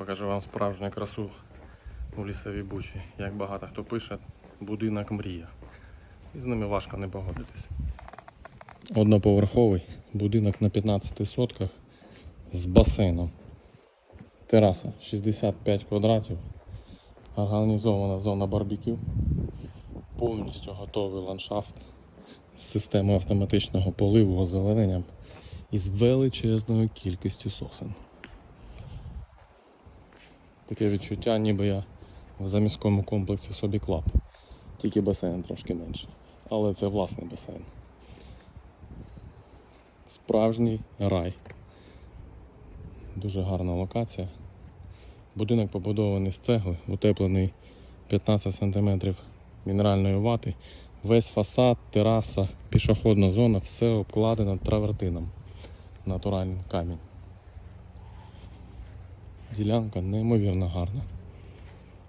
покажу вам справжню красу у лісовій бучі. Як багато хто пише, будинок мрія. І з ними важко не погодитись. Одноповерховий будинок на 15 сотках з басейном. Тераса 65 квадратів. Організована зона барбекю. Повністю готовий ландшафт з системою автоматичного поливу озелененням і з величезною кількістю сосен. Таке відчуття, ніби я в заміському комплексі собі клаб. Тільки басейн трошки менше. Але це власний басейн. Справжній рай. Дуже гарна локація. Будинок побудований з цегли, утеплений 15 см мінеральної вати. Весь фасад, тераса, пішохідна зона, все обкладено травертином. Натуральний камінь. Ділянка неймовірно гарна.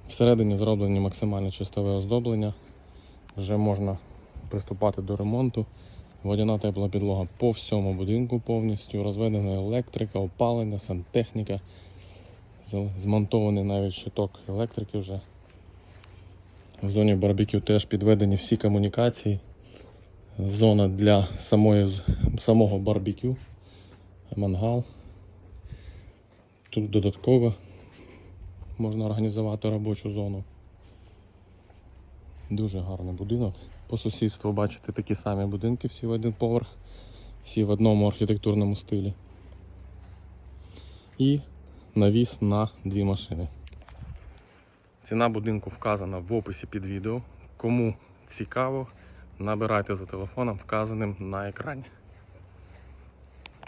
Всередині зроблені максимально чистове оздоблення. Вже можна приступати до ремонту. Водяна тепла підлога по всьому будинку повністю. Розведена електрика, опалення, сантехніка. Змонтований навіть щиток електрики вже. В зоні барбекю теж підведені всі комунікації. Зона для самої, самого барбекю. Мангал. Тут додатково можна організувати робочу зону. Дуже гарний будинок. По сусідству бачите такі самі будинки, всі в один поверх, всі в одному архітектурному стилі. І навіс на дві машини. Ціна будинку вказана в описі під відео. Кому цікаво, набирайте за телефоном, вказаним на екрані.